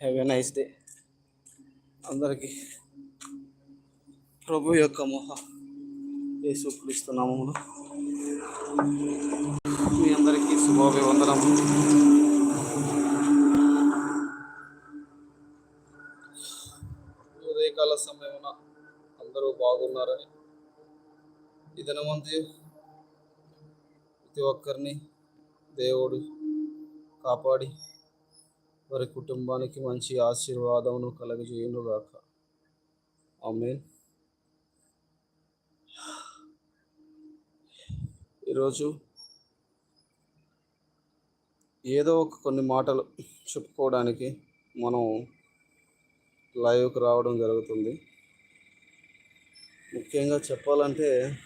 Have a nice day అందరికీ ప్రభు యొక్క మొహ యేసు క్రీస్తు మీ అందరికీ శుభాభివందనము ఉదయకాల సమయమున అందరూ బాగున్నారని ఈ దినమంతి ప్రతి ఒక్కరిని దేవుడు కాపాడి వారి కుటుంబానికి మంచి ఆశీర్వాదమును కలగజేయునుగాక. ఆమెన్. ఈరోజు ఏదో ఒక కొన్ని మాటలు చెప్పుకోవడానికి మనం లైవ్కి రావడం జరుగుతుంది. ముఖ్యంగా చెప్పాలంటే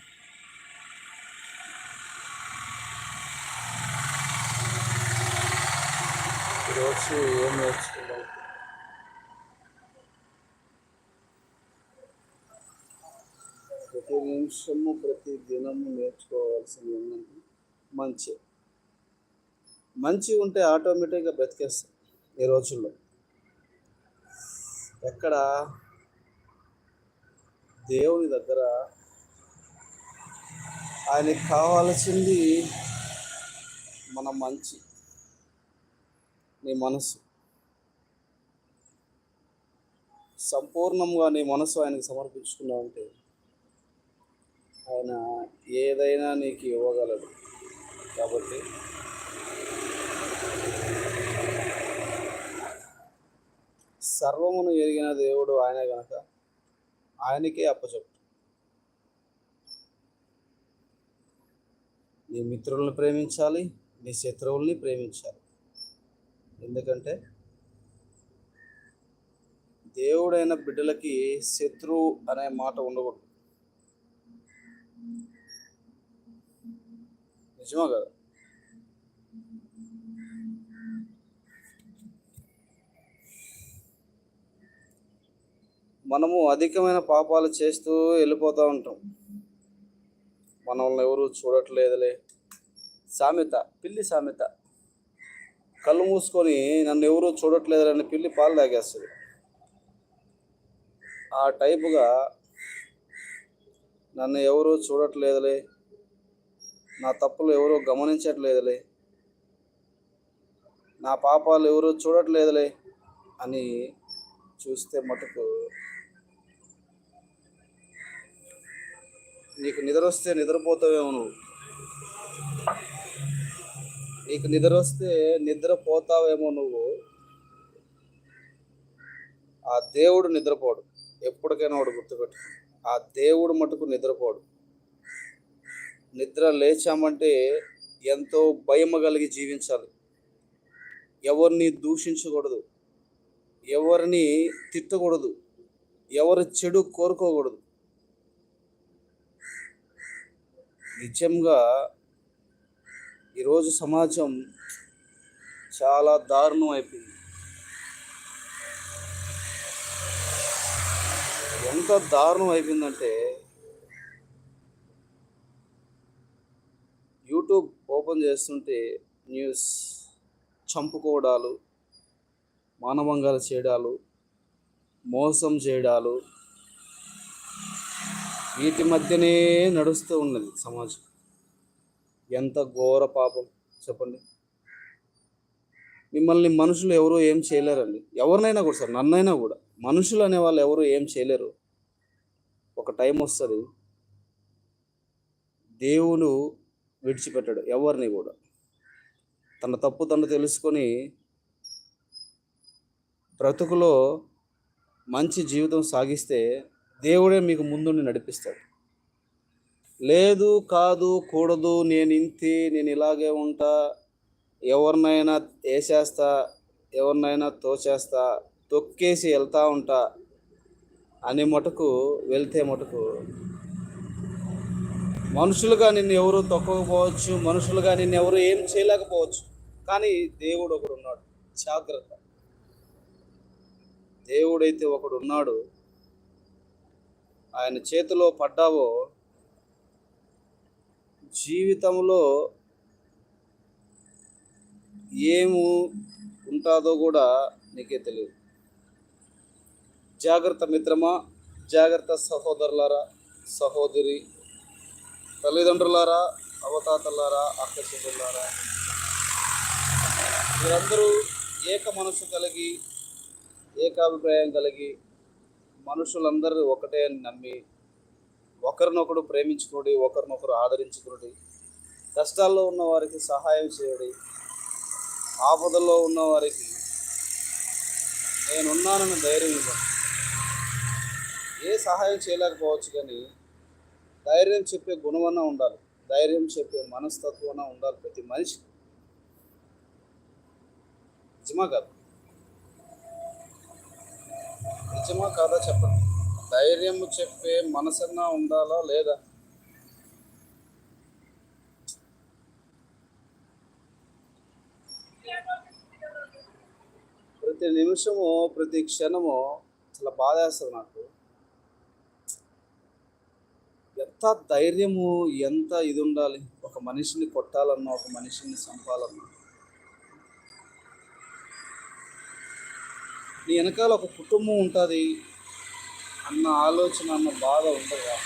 ఈరోజు ఏం నేర్చుకున్నాం ప్రతి నిమిషము ప్రతి దినము నేర్చుకోవాల్సింది ఏంటంటే మంచి. మంచి ఉంటే ఆటోమేటిక్గా బ్రతికేస్తాం ఈ రోజుల్లో. ఎక్కడ దేవుని దగ్గర ఆయనకి కావాల్సింది మన మంచి. నీ మనసు. సంపూర్ణంగా నీ మనసు ఆయనకు సమర్పించుకున్నావు అంటే ఆయన ఏదైనా నీకు ఇవ్వగలడు. కాబట్టి సర్వమును ఎరిగిన దేవుడు ఆయనే గనక ఆయనకే అప్పచెప్పు నీ మిత్రులను ప్రేమించాలి నీ శత్రువుల్ని ప్రేమించాలి. ఎందుకంటే దేవుడైన బిడ్డలకి శత్రువు అనే మాట ఉండకూడదు. నిజమా కదా? మనము అధికమైన పాపాలు చేస్తూ వెళ్ళిపోతూ ఉంటాం. మనల్ని ఎవరు చూడట్లేదులే. సామెత పిల్లి సామెత. కళ్ళు మూసుకొని నన్ను ఎవరూ చూడట్లేదని పిల్లి పాలు తాగేస్తుంది. ఆ టైపుగా నన్ను ఎవరు చూడట్లేదులే. నా తప్పులు ఎవరు గమనించట్లేదులే. నా పాపాలు ఎవరు చూడట్లేదులే అని చూస్తే మటుకు నీకు నిద్ర వస్తే నిద్రపోతావేమో నువ్వు. నీకు నిద్ర వస్తే నిద్రపోతావేమో నువ్వు. ఆ దేవుడు నిద్రపోడు. ఎప్పటికైనా వాడు గుర్తుపెట్టు. ఆ దేవుడు మటుకు నిద్రపోడు. నిద్ర లేచామంటే ఎంతో భయం కలిగి జీవించాలి. ఎవరిని దూషించకూడదు. ఎవరిని తిట్టకూడదు. ఎవరి చెడు కోరుకోకూడదు. నిజంగా ఈరోజు సమాజం చాలా దారుణం అయిపోయింది. ఎంత దారుణం అయిపోయిందంటే యూట్యూబ్ ఓపెన్ చేస్తుంటే న్యూస్ చంపుకోవడాలు మానవంగాలు చేయడాలు మోసం చేయడాలు వీటి మధ్యనే నడుస్తూ ఉన్నది సమాజం. ఎంత ఘోర పాపం చెప్పండి. మిమ్మల్ని మనుషులు ఎవరు ఏం చేయలేరండి. ఎవరినైనా కూడా సార్ నన్నైనా కూడా. మనుషులు అనే వాళ్ళు ఎవరు ఏం చేయలేరు. ఒక టైం వస్తుంది. దేవుడు విడిచిపెట్టాడు ఎవరిని కూడా. తన తప్పు తను తెలుసుకొని బ్రతుకులో మంచి జీవితం సాగిస్తే దేవుడే మీకు ముందుండి నడిపిస్తాడు. లేదు కాదు కూడదు నేను ఇంతే నేను ఇలాగే ఉంటా ఎవరినైనా వేసేస్తా ఎవరినైనా తోచేస్తా తొక్కేసి వెళ్తా ఉంటా అని మటుకు వెళ్తే మటుకు. మనుషులుగా నిన్ను ఎవరు తొక్కకపోవచ్చు మనుషులుగా నిన్ను ఎవరు ఏం చేయలేకపోవచ్చు. కానీ దేవుడు ఒకడు ఉన్నాడు. జాగ్రత్త. దేవుడైతే ఒకడు ఉన్నాడు. ఆయన చేతిలో పడ్డావో జీవితంలో ఏము ఉంటుందో కూడా నీకే తెలియదు. జాగ్రత్త మిత్రమా జాగ్రత్త సహోదరులారా సహోదరి తల్లిదండ్రులారా అవతాతలారా అక్కచెల్లారా మీరందరూ ఏక మనసు కలిగి ఏకాభిప్రాయం కలిగి మనుషులందరూ ఒకటే అని నమ్మి ఒకరినొకడు ప్రేమించుకోడి ఒకరినొకరు ఆదరించుకోడి కష్టాల్లో ఉన్న వారికి సహాయం చేయడి ఆపదల్లో ఉన్న వారికి నేనున్నానని ధైర్యం ఇవ్వండి ఏ సహాయం చేయలేకపోవచ్చు కానీ ధైర్యం చెప్పే గుణమన్నా ఉండాలి. ధైర్యం చెప్పే మనస్తత్వన ఉండాలి ప్రతి మనిషి నిజమా కాదు? నిజమా కాదా చెప్పండి? ధైర్యం చెప్పే మనసన్నా ఉండాలా లేదా? ప్రతి నిమిషము ప్రతి క్షణము చాలా బాధేస్తుంది నాకు. ఎంత ధైర్యము ఎంత ఇది ఉండాలి ఒక మనిషిని కొట్టాలన్నా ఒక మనిషిని చంపాలన్నా. నీ వెనకాల ఒక కుటుంబం ఉంటుంది అన్న ఆలోచన అన్న బాధ ఉంటుందా?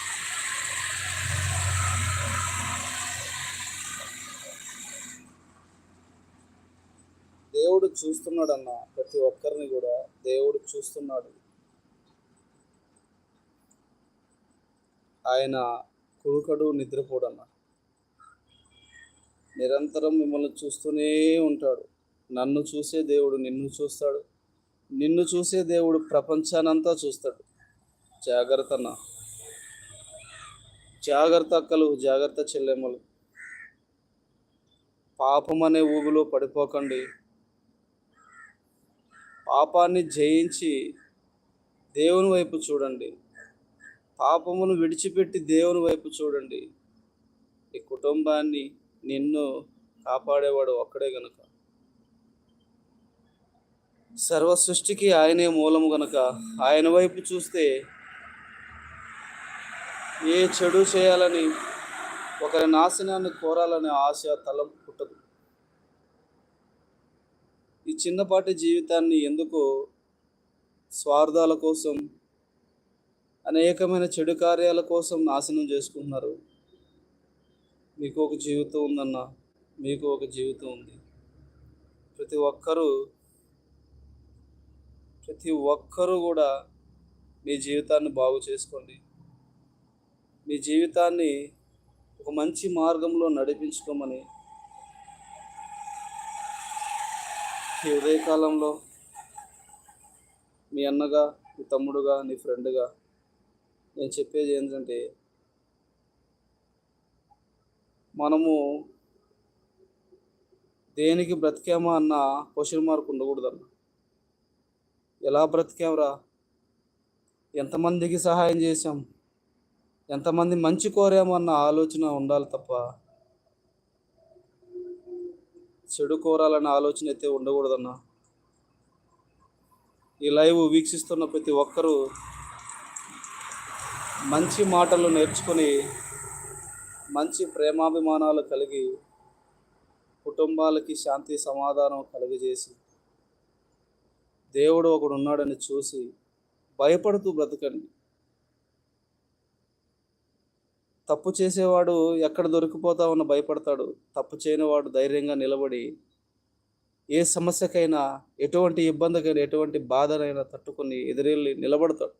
దేవుడు చూస్తున్నాడన్న ప్రతి ఒక్కరిని కూడా దేవుడు చూస్తున్నాడు. ఆయన కుడుకడు నిద్రపోడన్న. నిరంతరం మిమ్మల్ని చూస్తూనే ఉంటాడు. నన్ను చూసే దేవుడు నిన్ను చూస్తాడు. నిన్ను చూసే దేవుడు ప్రపంచానంతా చూస్తాడు. జాగ్రత్త నా జాగ్రత్త అక్కలు జాగ్రత్త చెల్లెమ్మలు. పాపం అనే ఊబిలో పడిపోకండి. పాపాన్ని జయించి దేవుని వైపు చూడండి. పాపమును విడిచిపెట్టి దేవుని వైపు చూడండి. నీ కుటుంబాన్ని నిన్ను కాపాడేవాడు ఒక్కడే గనుక. సర్వ సృష్టికి ఆయనే మూలము గనక. ఆయన వైపు చూస్తే ఏ చెడు చేయాలని ఒకరి నాశనాన్ని కోరాలనే ఆశ తలం పుట్టదు. ఈ చిన్నపాటి జీవితాన్ని ఎందుకు స్వార్థాల కోసం అనేకమైన చెడు కార్యాల కోసం నాశనం చేసుకుంటున్నారు? మీకు ఒక జీవితం ఉందన్న మీకు ఒక జీవితం ఉంది. ప్రతి ఒక్కరూ ప్రతి ఒక్కరూ కూడా మీ జీవితాన్ని బాగు చేసుకోండి. మీ జీవితాన్ని ఒక మంచి మార్గంలో నడిపించుకోమని ఈ ఉదయకాలంలో మీ అన్నగా మీ తమ్ముడుగా నీ ఫ్రెండ్గా నేను చెప్పేది ఏంటంటే మనము దేనికి బ్రతికామా అన్న క్వశ్చన్ మార్క్ ఉండకూడదన్న. ఎలా బ్రతికామరా ఎంతమందికి సహాయం చేశాం? ఎంతమంది మంచి కోరామన్న ఆలోచన ఉండాలి తప్ప చెడు కోరాలన్న ఆలోచన అయితే ఉండకూడదన్న. ఈ లైవ్ వీక్షిస్తున్న ప్రతి ఒక్కరూ మంచి మాటలు నేర్చుకొని మంచి ప్రేమాభిమానాలు కలిగి కుటుంబాలకి శాంతి సమాధానం కలిగజేసి దేవుడు ఒకడు ఉన్నాడని చూసి భయపడుతూ బ్రతకండి. తప్పు చేసేవాడు ఎక్కడ దొరికిపోతామని భయపడతాడు. తప్పు చేయనివాడు ధైర్యంగా నిలబడి ఏ సమస్యకైనా ఎటువంటి ఇబ్బందికైనా ఎటువంటి బాధనైనా తట్టుకొని ఎదురెళ్ళి నిలబడతాడు.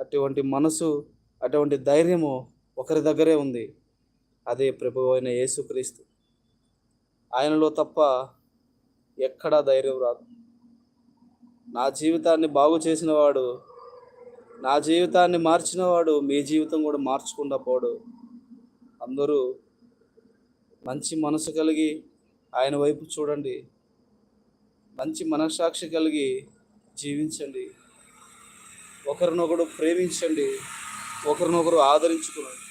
అటువంటి మనసు అటువంటి ధైర్యము ఒకరి దగ్గరే ఉంది. అదే ప్రభు అయిన యేసుక్రీస్తు. ఆయనలో తప్ప ఎక్కడా ధైర్యం రాదు. నా జీవితాన్ని బాగు చేసిన వాడు నా జీవితాన్ని మార్చినవాడు మీ జీవితం కూడా మార్చకుండా పోడు. అందరూ మంచి మనసు కలిగి ఆయన వైపు చూడండి. మంచి మనస్సాక్షి కలిగి జీవించండి. ఒకరినొకరు ప్రేమించండి. ఒకరినొకరు ఆదరించుకునండి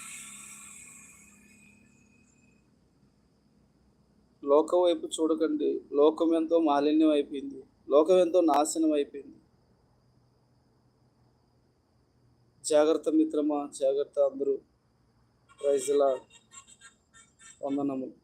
లోకం వైపు చూడకండి. లోకం ఎంతో మాలిన్యం అయిపోయింది. లోకం ఎంతో నాశనం అయిపోయింది. జాగ్రత్త మిత్రమా? జాగ్రత్త అందరూ. ప్రైజ్లా వందనములు.